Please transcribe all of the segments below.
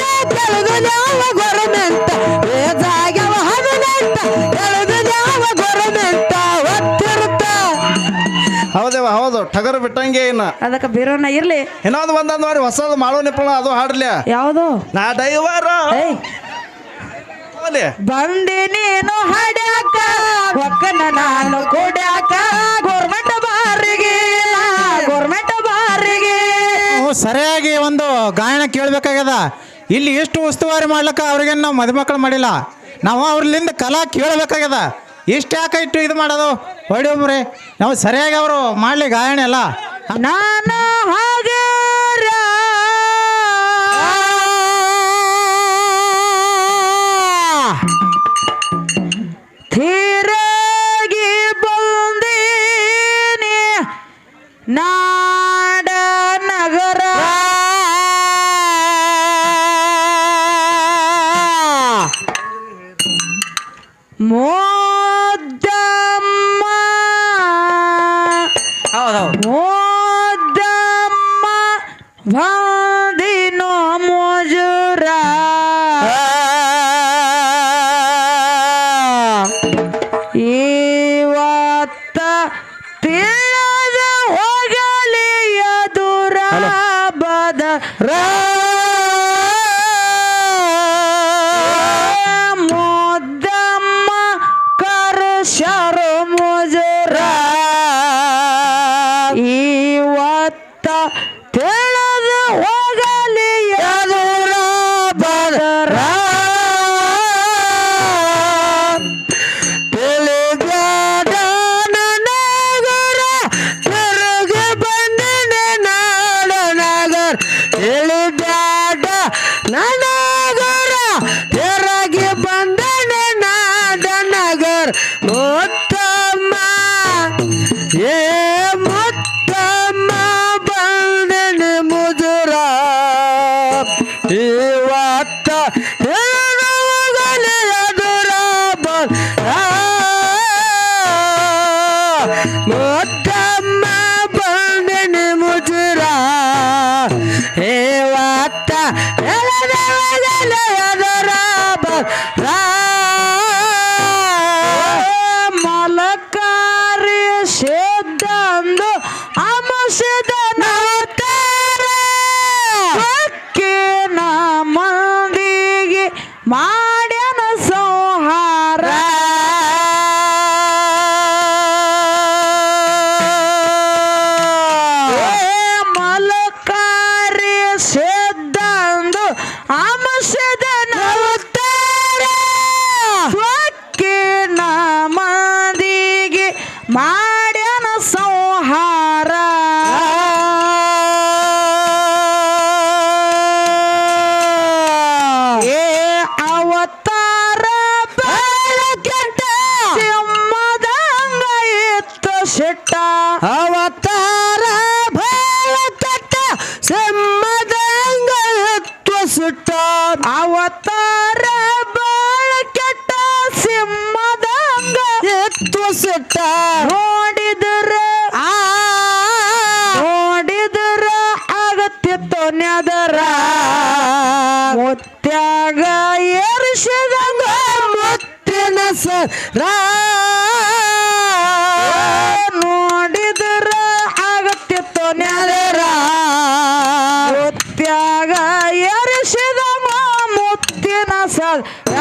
ಯಾವ ಗೊರಮೆಂಟ ಬೇಜಾಗ್ಯವ ಹದಿನೆಂಟ ಕೆಳದು ಯಾವ ಗೊರಮೆಂಟ ಒತ್ತಿರುತ್ತ ಹೌದೇವ ಹೌದು. ಟಗರು ಬಿಟ್ಟಂಗೆ ಇನ್ನ. ಅದಕ್ಕೆ ಬೀರೋಣ ಇರ್ಲಿ. ಇನ್ನೊಂದು ಒಂದೊಂದು ಮಾಡಿ ಹೊಸದು ಮಾಡೋ ನಿಪ್ಪಣ ಅದು ಹಾಡ್ಲಿ. ಯಾವುದು? ನಾ ಡೈವರ ಬಂದಿ ನೀನು ಹಾಡ್ಯಾಕ ಒಕ್ಕನ ನಾನು ಕೊಡ್ಯಾಕ ಗೋರ್ಮೆಂಟ್ ಬಾರಿಗೆ ಗೋರ್ಮೆಂಟ್ ಬಾರಿಗೆ. ಸರಿಯಾಗಿ ಒಂದು ಗಾಯನ ಕೇಳಬೇಕಾಗ್ಯದ. ಇಲ್ಲಿ ಎಷ್ಟು ಉಸ್ತುವಾರಿ ಮಾಡ್ಲಿಕ್ಕೆ ಅವ್ರಿಗೆ ನಾವು ಮದುಮಕ್ಕಳು ಮಾಡಿಲ್ಲ? ನಾವು ಅವ್ರಲಿಂದ ಕಲಾ ಕೇಳಬೇಕಾಗ್ಯದ. ಇಷ್ಟು ಯಾಕೆ ಇಟ್ಟು ಇದು ಮಾಡೋದು? ಹೊಡಿಯೊಬ್ರಿ ನಾವು ಸರಿಯಾಗಿ ಅವರು ಮಾಡಲಿ ಗಾಯಣ ಎಲ್ಲ. ನಾನು ಹಾಗರ ಹೌದೌದು ಮೋದಮ್ಮ ಅವತಾರ ಬಾಳ ಕೆಟ್ಟ ಸಿಂಹದಂಗ ಎತ್ತು ಸಿಟ್ಟ ಮುತ್ತಿನ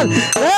Ram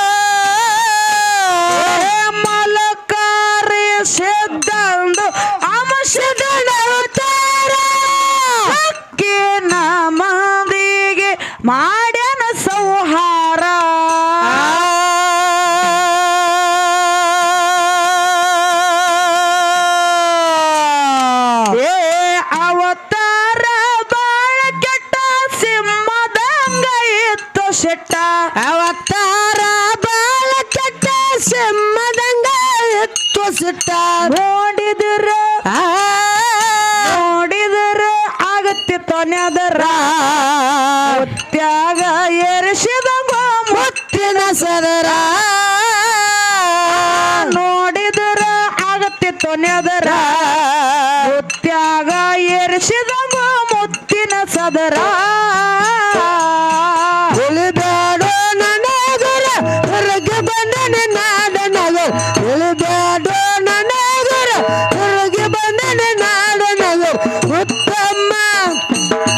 ಸಿಟ್ಟ ನೋಡಿದ್ರ ನೋಡಿದ್ರ ಆಗತ್ತಿತ್ತು ತೊನೆದರ ತ್ಯಾಗ ಏರಿಸಿದ ಮುತ್ತಿನ ಸದರ ನೋಡಿದ್ರ ಆಗತ್ತೆ ತೊನೆದರ ತ್ಯಾಗ ಏರಿಸಿದ ಮುತ್ತಿನ ಸದರ Yeah.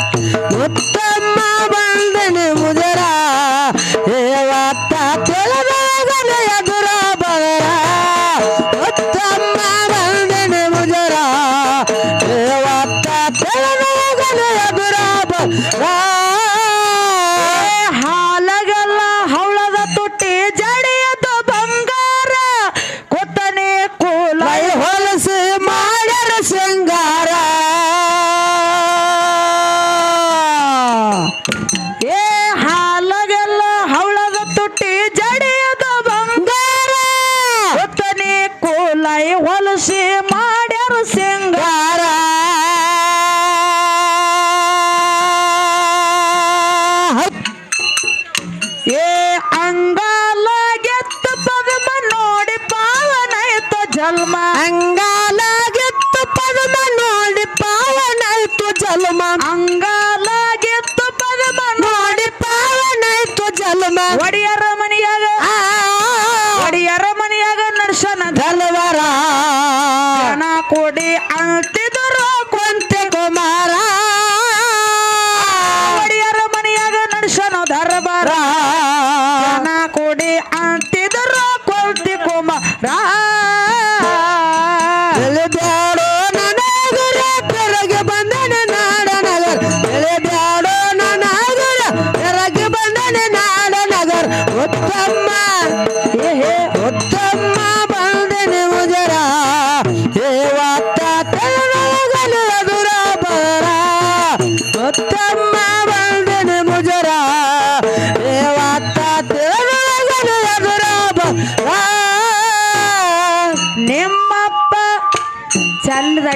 ಜಲಮ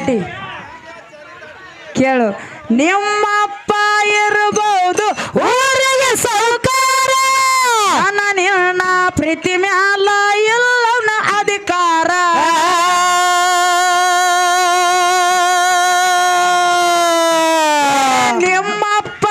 ಚಂದದಟಿ ಕೇಳು. ನಿಮ್ಮಪ್ಪ ಇರಬಹುದು ಊರಿಗೆ ಸೌಕಾರ. ನನ್ನ ಪ್ರೀತಿ ಮ್ಯಾಲ ಇಲ್ಲ ಅಧಿಕಾರ. ನಿಮ್ಮಪ್ಪ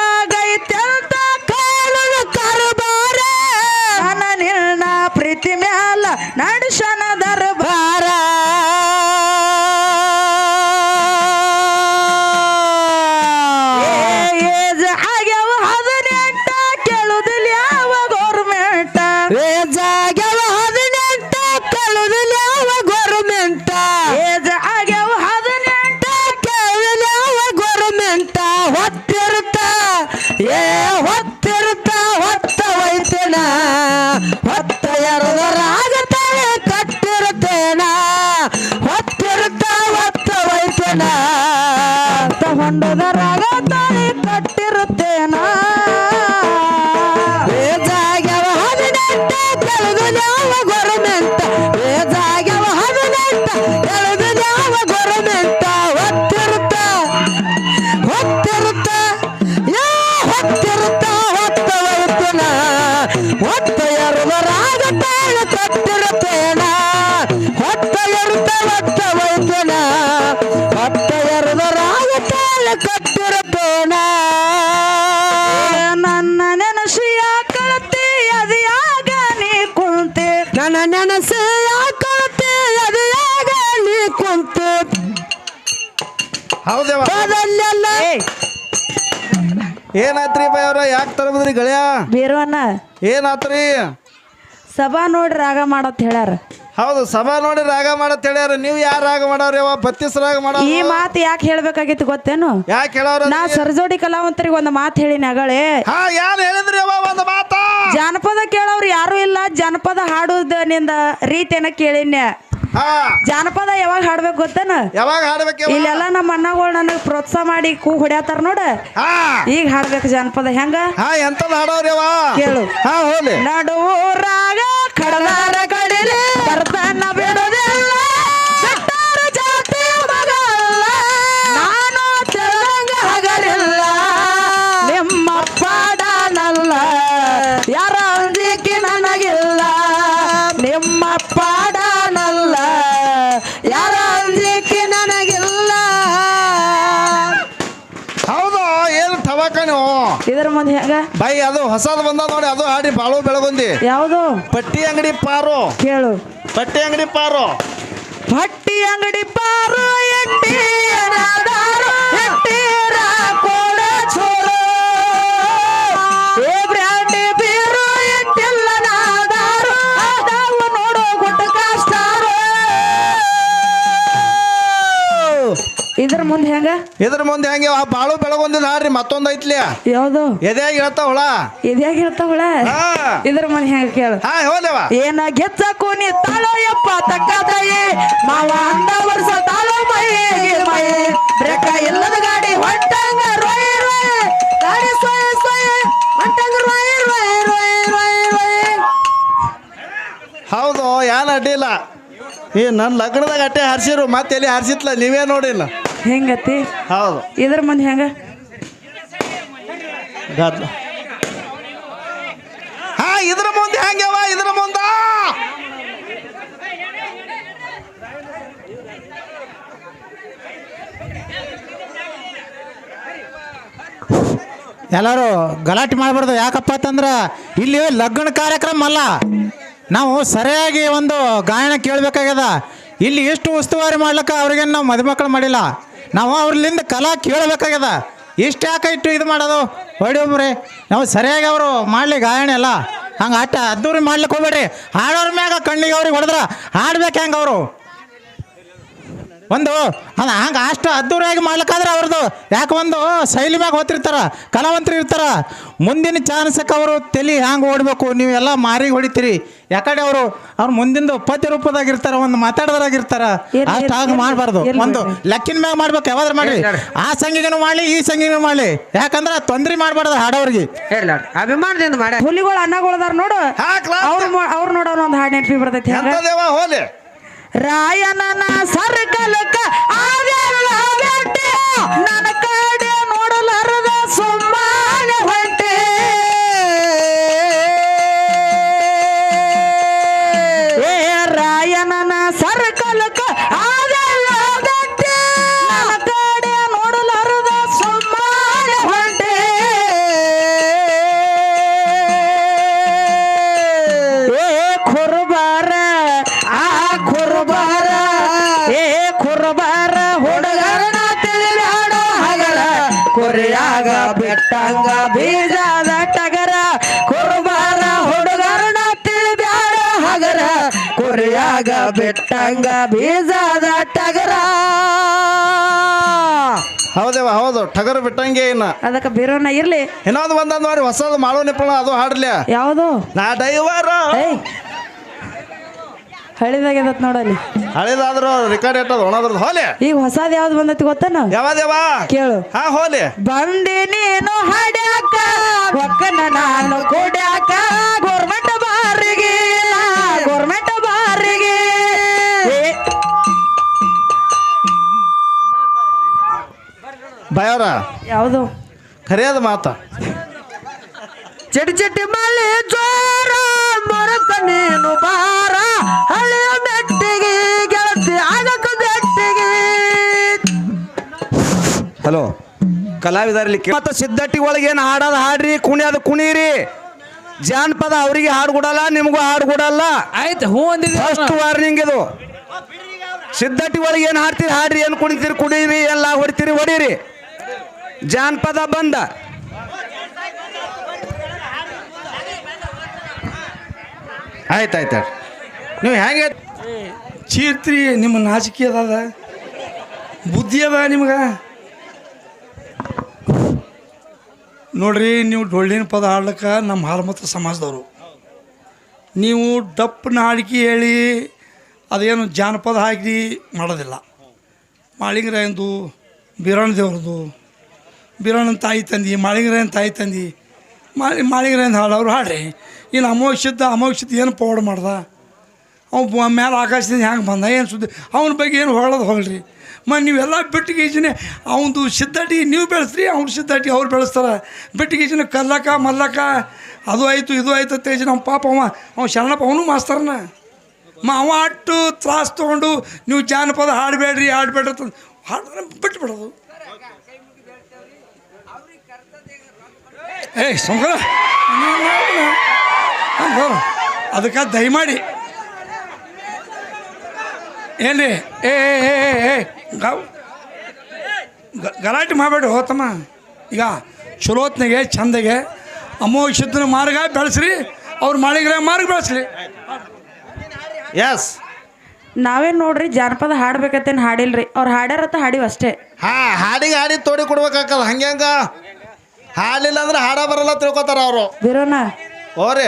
ತಾಳ ಕಟ್ಟಿರುತ್ತೇನ ನನ್ನ ನೆನಸಿಯ ಕಳತಿ ಅದಿಯಾಗ ನೀ ಕುಂತೆ? ನನ್ನ ನೆನಸು ಯಾಕತ್ತೆ ಅದು ಯಾಗ ನೀ ಕುಂತೆ? ಹೌದೇವ ಹೋದಲ್ಲೆಲ್ಲ ಏನಾತ್ರಿ ಬೈ ಅವ್ರ? ಯಾಕೆ ತರಬದ್ರಿ ಗಳ್ಯಾ? ಬೀರವನ್ನ ಏನಾತ್ರಿ? ಸಭಾ ನೋಡಿ ರಾಗ ಮಾಡತ್ ಹೇಳ್ಯಾರ ಹೌದು ಸಭಾ ನೋಡಿ ರಾಗ ಮಾಡತ್ ಹೇಳ್ಯಾರ. ನೀವು ಯಾರು ರಾಗ ಮಾಡವ್ರಿ ಅವ ಬತ್ತೀಸ್ ರಾಗ ಈ ಮಾತು ಯಾಕೆ ಹೇಳ್ಬೇಕಾಗಿತ್ತು ಗೊತ್ತೇನು? ಯಾಕೆ ಹೇಳೋರು ನಾ ಸರ್ಜೋಡಿ ಕಲಾವಂತರಿಗೆ ಒಂದು ಮಾತು ಹೇಳಿ ಅಗಳೇ. ಹಾ ಯಾರು ಹೇಳಿದ್ರಿ ಅವ ಒಂದು ಮಾತು? ಜಾನಪದ ಕೇಳೋರು ಯಾರು ಇಲ್ಲ. ಜಾನಪದ ಹಾಡೋದನಿಂದ ರೀತಿಯನ್ನ ಕೇಳಿನ್ಯ? ಜಾನಪದ ಯಾವಾಗ ಹಾಡ್ಬೇಕು ಗೊತ್ತೇನ? ಯಾವಾಗ ಹಾಡ್ಬೇಕು ಇಲ್ಲೆಲ್ಲ ನಮ್ಮ ಅಣ್ಣಗಳು ನನಗೆ ಪ್ರೋತ್ಸಾಹ ಮಾಡಿ ಕೂ ಹೊಡ್ಯಾತಾರ ನೋಡ. ಈಗ ಹಾಡ್ಬೇಕು ಜಾನಪದ ಹೆಂಗ? ಎಂತದ್ ಹಾಡೋರ್ಯವ ಕೇಳು. ನಡುವೂರಾಗ ಕಡಲಾರ ಕಡಿಲಿ ಬರ್ತಾನ ಬಿಡುದಿಲ್ಲ. ಬೆಟ್ಟಾರ ಜಾತಿ ಮಗಲ್ಲ. ನಾನು ಮುಂದೆ ಹೆಂಗ? ಬೈ ಅದು ಹೊಸದು ಬಂದ ನೋಡಿ ಅದು ಹಾಡಿ ಬಾಳು ಬೆಳಗೊಂದಿ. ಯಾವುದು? ಪಟ್ಟಿ ಅಂಗಡಿ ಪಾರು. ಕೇಳು. ಪಟ್ಟಿ ಅಂಗಡಿ ಪಾರು. ಪಟ್ಟಿ ಅಂಗಡಿ ಪಾರು ಎಟ್ಟಿ ಎಟ್ಟಿ ಎಟ್ಟೀರ ಇದ್ರ ಮುಂದೆ ಹೆಂಗ? ಇದ್ರ ಮುಂದೆ ಹೆಂಗೆ ಆ ಬಾಳು ಬೆಳಗೊಂದಿದ ಹಾಡ್ರಿ ಮತ್ತೊಂದ್ ಐತ್ಲಿ. ಯಾವುದು? ಎದ್ಯಾಗ ಹೇಳ್ತಾವ ಹುಳ? ಎದ್ಯಾಗ ಇರ್ತಾವಳ ಹುಳ? ಇದ್ರ ಮುಂದೆ ಹೆಂಗ ಕೇಳು. ಹಾ ಹೋದೇವ ಏನ ಗೆಚ್ಚ ಕೋನಿ ತಾಳೋ ಯಪ್ಪ ತಕ್ಕ ತಾಯಿ ಮಾವ ಅಂದ ವರ್ಷ ತಾಳೋ ಮೈ ಮೈ ಬ್ರೇಕ ಇಲ್ಲದ ಗಾಡಿ ಹೊಟ್ಟಂಗ ರೋಯ್ ರೋಯ್ ಗಾಡಿ ಸೋಯ್ ಸೋಯ್ ಹೊಟ್ಟಂಗ ರೋಯ್ ರೋಯ್ ರೋಯ್ ರೋಯ್ ರೋಯ್. ಹೌದು ಯಾನ ಅಡ್ಡಿಲ್ಲ. ಈ ನನ್ನ ಲಗ್ನದಾಗ ಅಟ್ಟೆ ಹಾರಿಸಿರು ಮತ್ತೆ ಎಲ್ಲಿ ಹಾರಿಸಿತ್ಲ ನೀವೇ ನೋಡಿಲ್ಲ ಹೆಂಗತಿ? ಹೌದು. ಇದ್ರ ಮುಂದೆ ಹೆಂಗ? ಗದ್ಲ. ಹಾ ಇದ್ರ ಮುಂದೆ ಹೆಂಗವ ಇದ್ರ ಮುಂದ? ಎಲ್ಲರೂ ಗಲಾಟೆ ಮಾಡಬಾರ್ದು ಯಾಕಪ್ಪ ಅಂತಂದ್ರೆ ಇಲ್ಲಿ ಲಗ್ನ ಕಾರ್ಯಕ್ರಮ ಅಲ್ಲ. ನಾವು ಸರಿಯಾಗಿ ಒಂದು ಗಾಯನ ಕೇಳಬೇಕಾಗ್ಯದ. ಇಲ್ಲಿ ಎಷ್ಟು ಉಸ್ತುವಾರಿ ಮಾಡ್ಲಿಕ್ಕೆ ಅವ್ರಿಗೆ ನಾವು ಮದುಮಕ್ಳು ಮಾಡಿಲ್ಲ. ನಾವು ಅವ್ರಲ್ಲಿಂದ ಕಲಾ ಕೇಳಬೇಕಾಗ್ಯದ. ಇಷ್ಟು ಯಾಕೆ ಇಟ್ಟು ಇದು ಮಾಡೋದು? ಹೊಡಿಯೊಬ್ರಿ ನಾವು ಸರಿಯಾಗಿ ಅವರು ಮಾಡಲಿ ಗಾಯನ ಎಲ್ಲ. ಹಂಗೆ ಆಟ ಅದ್ದೂರಿ ಮಾಡ್ಲಿಕ್ಕೆ ಹೋಗ್ಬೇಡ್ರಿ. ಹಾಡೋರ ಮ್ಯಾಗ ಕಣ್ಣಿಗೆ ಅವ್ರಿಗೆ ಹೊಡೆದ್ರ ಹಾಡ್ಬೇಕು ಹೆಂಗೆ ಅವರು? ಒಂದು ಅದು ಹಂಗೆ ಅಷ್ಟು ಅದ್ದೂರಿಯಾಗಿ ಮಾಡ್ಲಿಕ್ಕಾದ್ರೆ ಅವ್ರದ್ದು. ಯಾಕೆ ಒಂದು ಶೈಲಿ ಮ್ಯಾಗ ಹೊತ್ತಿರ್ತಾರ ಕಲಾವಂತರು ಇರ್ತಾರ. ಮುಂದಿನ ಚಾನ್ಸಕ್ಕೆ ಅವರು ತಲೆ ಹ್ಯಾಂಗೆ ಓಡಬೇಕು ನೀವೆಲ್ಲ ಮಾರಿಗೆ ಹೊಡಿತೀರಿ. ಯಾಕಡೆ ಅವರು ಅವ್ರು ಮುಂದಿಂದು ಪದ್ಯ ರೂಪದಾಗ ಇರ್ತಾರ ಒಂದು ಮಾತಾಡೋದ್ರಾಗಿರ್ತಾರ. ಅಷ್ಟು ಆಗ ಮಾಡಬಾರ್ದು. ಒಂದು. ಲೆಕ್ಕಿನ ಮ್ಯಾಗ ಮಾಡ್ಬೇಕು ಯಾವ್ದಾರು ಮಾಡ್ರಿ. ಆ ಸಂಗಿಗೂ ಮಾಡಲಿ ಈ ಸಂಗಿಗೂ ಮಾಡಲಿ. ಯಾಕಂದ್ರೆ ತೊಂದರೆ ಮಾಡಬಾರ್ದು ಹಾಡೋರಿಗೆ. ಅಭಿಮಾನದಿಂದ ಮಾಡಿ. ಹುಲಿಗಳು ಅನ್ನಗಳದಾರ ನೋಡು. ಅವ್ರು ಅವ್ರು ನೋಡೋಣ ಒಂದು ಹಾಡು ನೆನಪಿ ಬರ್ತೈತಿ. ಹೋಲಿ. ರಾಯನನ ಸರ್ಕಲಕ ಬೆಟ್ಟಂಗ ಬೀಜದ ಟಗರ ಕುರುಬಾರ ಹುಡುಗರನ ತಿಳಿದಾಡೋ ಹಗರ. ಕುರಿಯಾಗ ಬೆಟ್ಟಂಗ ಬೀಜದ ಟಗರ. ಹೌದೇವ ಹೌದು ಟಗರು ಬಿಟ್ಟಂಗೆ ಇನ್ನ. ಅದಕ್ಕೆ ಬೇರೋನ ಇರ್ಲಿ. ಇನ್ನೊಂದು ಒಂದೊಂದು ನೋಡಿ ಹೊಸದು ಮಾಡೋ ನಿಪ್ಪಳ ಅದು ಹಾಡ್ಲಿ. ಯಾವುದು? ನಾ ಡೈವರ್. ಏಯ್ ಹಳಿದಾಗ್ಯದತ್ ನೋಡಲ್ಲಿ. ಹಳಿದಾದ್ರು ರೆಕಾರ್ಡ್ ಇಟ್ಟದ ಒಣದ್ರದ್ದು. ಹೋಲಿ. ಈಗ ಹೊಸದ್ ಯಾವ್ದು ಬಂದೈತಿ ಗೊತ್ತನ ಯಾವ ಕೇಳು. ಹಾ ಹೋಲಿ. ಬಂಡಿ ನೀನು ಹಾಡ್ಯಾಕ ಒಕ್ಕನ ನಾನು ಕೊಡ್ಯಾಕ ಗೋರ್ಮೆಂಟ್ ಬಾರಿಗೆ ಗೋರ್ಮೆಂಟ್ ಬಾರಿಗೆ. ಬಯವರ ಯಾವುದು? ಖರಿಯಾದ ಮಾತ. ಚಟಿ ಚಟಿ ಮಳೆ ಜೋರ ಮರಕ ನೀನು ಬಾರ. ಹಳೆಯ ಮೆಟ್ಟಿಗೆ ಗೆಳತಿ ಆಗಕ ಬೆಟ್ಟಿಗೆ ಹಲೋ ಕಲಾವಿದರಲ್ಲಿ ಮತ್ತು ಸಿದ್ಧಟ್ಟಿ ಒಳಗೆ ಏನು ಹಾಡೋದು ಹಾಡ್ರಿ ಕುಣಿಯೋದು ಕುಣೀರಿ ಜಾನಪದ ಅವರಿಗೆ ಹಾಡು ಕೊಡಲ್ಲ ನಿಮಗೂ ಹಾಡು ಕೊಡಲ್ಲ. ಆಯ್ತು ಹೂ ಅಂದಿದ್ದೀವಿ ಫಸ್ಟ್ ವಾರ್ನಿಂಗ್ ಇದು. ಸಿದ್ಧಟ್ಟಿ ಒಳಗೆ ಏನು ಹಾಡ್ತೀರಿ ಹಾಡ್ರಿ ಏನು ಕುಣಿತೀರಿ ಕುಡೀರಿ ಎಲ್ಲ ಹೊಡಿತೀರಿ ಹೊಡೀರಿ ಜಾನಪದ ಬಂದ. ಆಯ್ತು ಆಯ್ತು. ನೀವು ಹೆಂಗೆ? ಚೀರ್ತ್ರಿ ನಿಮ್ಮ ನಾಚಿಕೆ ಅದ ಬುದ್ಧಿ ಅದ ನಿಮ್ಗೆ? ನೋಡ್ರಿ, ನೀವು ಡೊಳ್ಳಿನ ಪದ ಹಾಡ್ಲಿಕ್ಕೆ ನಮ್ಮ ಹಾಲ್ಮತ್ರ ಸಮಾಜದವರು. ನೀವು ಡಪ್ಪನ ಹಾಡಿಕೆ ಹೇಳಿ, ಅದೇನು ಜಾನಪದ ಹಾಕಿ ಮಾಡೋದಿಲ್ಲ. ಮಾಳಿಂಗರಾಯಂದು ಬೀರಣ್ಣ ದೇವ್ರದ್ದು ಬೀರಣ್ಣನ ತಾಯಿ ತಂದಿ, ಮಾಳಿಂಗರಾಯನ ತಾಯಿ ತಂದಿ, ಮಾಳಿ, ಮಾಳಿಂಗರಾಯನ ಹಾಡು ಅವ್ರು ಹಾಡ್ರಿ. ಇನ್ನು ಅಮೋಕ್ಷದ ಅಮೋಕ್ಷದ ಏನು ಪೌಡ್ ಮಾಡ್ದ? ಅವ ಮೇಲೆ ಆಕಾಶದಿಂದ ಹ್ಯಾಂಗೆ ಬಂದ? ಏನು ಸುದ್ದಿ? ಅವನ ಬಗ್ಗೆ ಏನು ಹೊರಳೋದು ಹೋಗಲ್ರಿ ಮ, ನೀವೆಲ್ಲ ಬಿಟ್ಟಿಗೀಜನೆ ಅವನದು ಸಿದ್ಧಾಟಿ ನೀವು ಬೆಳೆಸ್ರಿ ಅವ್ನ ಸಿದ್ಧಾಟಿ ಅವ್ರು ಬೆಳೆಸ್ತಾರೆ. ಬಿಟ್ಟಿಗೀಜನೆ ಕಲ್ಲಕ ಮಲ್ಲಕ ಅದು ಆಯಿತು, ಇದು ಆಯ್ತು ತೇಜ್ ನಮ್ಮ ಪಾಪ ಅವ. ಅವ ಶರಣಪ್ಪ, ಅವನು ಮಾಸ್ತಾರನ. ಮ, ಅವ ಅಟ್ಟು ತ್ರಾಸು ತೊಗೊಂಡು ನೀವು ಜಾನಪದ ಹಾಡಬೇಡ್ರಿ ಹಾಡಬೇಡ್ರಿ ಅಂತ ಹಾಡಿದ್ರೆ ಬಿಟ್ಬಿಡೋದು. ಏಯ್ ಸುಮ್ಕರ ಅದಕ್ಕೆ ದಯಮಾಡಿ ಏನ್ರಿ? ಏ ಏ ಏ ಗಾವ್ ಗಲಾಟೆ ಮಾಡಬೇಡ್ರಿ ಹೋತಮ್ಮ. ಈಗ ಚಲೋತ್ನಾಗೆ ಚಂದಗೆ ಅಮೋಕ್ಷದ ಮಾರ್ಗ ಬೆಳೆಸ್ರಿ ಅವ್ರ ಮಾಳಿಗ್ರ ಮಾರ್ಗ ಬೆಳೆಸ್ರಿ. ಎಸ್ ನಾವೇನ್ ನೋಡ್ರಿ ಜಾನಪದ ಹಾಡ್ಬೇಕತ್ತೇನ್ ಹಾಡಿಲ್ರಿ. ಅವ್ರು ಹಾಡ್ಯಾರತ್ತ ಹಾಡಿವ್ ಅಷ್ಟೇ. ಹಾ ಹಾಡಿಗೆ ಹಾಡಿ ತೋಡಿ ಕೊಡ್ಬೇಕಲ್ಲ ಹಂಗೆ ಹಂಗ ಹಾಡಿಲ್ಲ ಅಂದ್ರೆ ಹಾಡ ಬರಲ್ಲ ತಿಳ್ಕೊತಾರ ಅವರು. ಓ ಓರಿ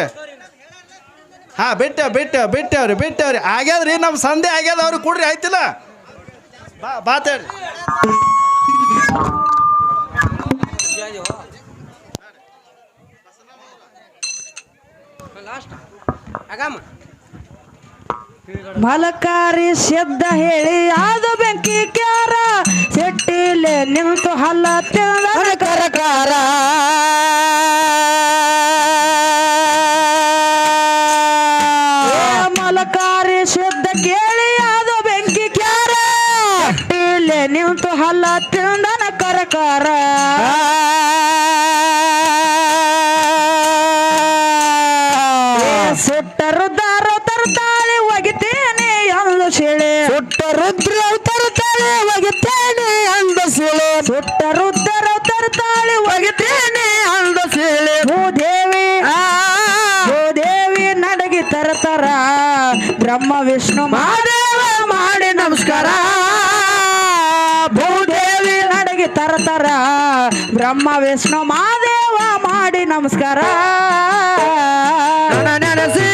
ಹಾ ಬಿಟ್ಟೆ ಬಿಟ್ಟೆ ಬಿಟ್ಟೇವ್ರಿ ಬಿಟ್ಟೇವ್ರಿ ಆಗ್ಯಾದ್ರಿ ನಮ್ಮ ಸಂಧೆ ಆಗ್ಯಾದ ಅವ್ರಿಗೆ ಕೊಡ್ರಿ ಆಯ್ತಿಲ್ಲ? ಬಾ ಬಾತೇಳಿ ಮಲಕಾರಿ ಶಬ್ದ ಹೇಳಿ ಅದು ಬೆಂಕಿ ಕ್ಯಾರ ಸೆಟ್ಟಿಲೆ ನಿಂತು ಹಲ್ಲ ತಿಂದ ಕರಕಾರ ಸುಟ್ಟರು ದಾರು ತರುತ್ತಾಳೆ ಒಗಿತೇನೆ ಅಂದು ಶಿಳೆ ಸುಟ್ಟರು ತರುತ್ತಾಳೆ ಒಗಿತೇನೆ ಅಂದು ಶಿಳೆ ಸುಟ್ಟರು ತರುತ್ತಾಳೆ ಒಗಿತೇನೆ ಎಂದು ಶಿಳೆ ಭೂದೇವಿ ಭೂದೇವಿ ನಡಗಿ ತರತರ. ಬ್ರಹ್ಮ ವಿಷ್ಣು ಮಹಾದೇವ ಬ್ರಹ್ಮ ವಿಷ್ಣು ಮಹಾದೇವ ಮಾಡಿ ನಮಸ್ಕಾರ. ನೆನಸಿ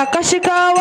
ಆಕರ್ಷಿಕವ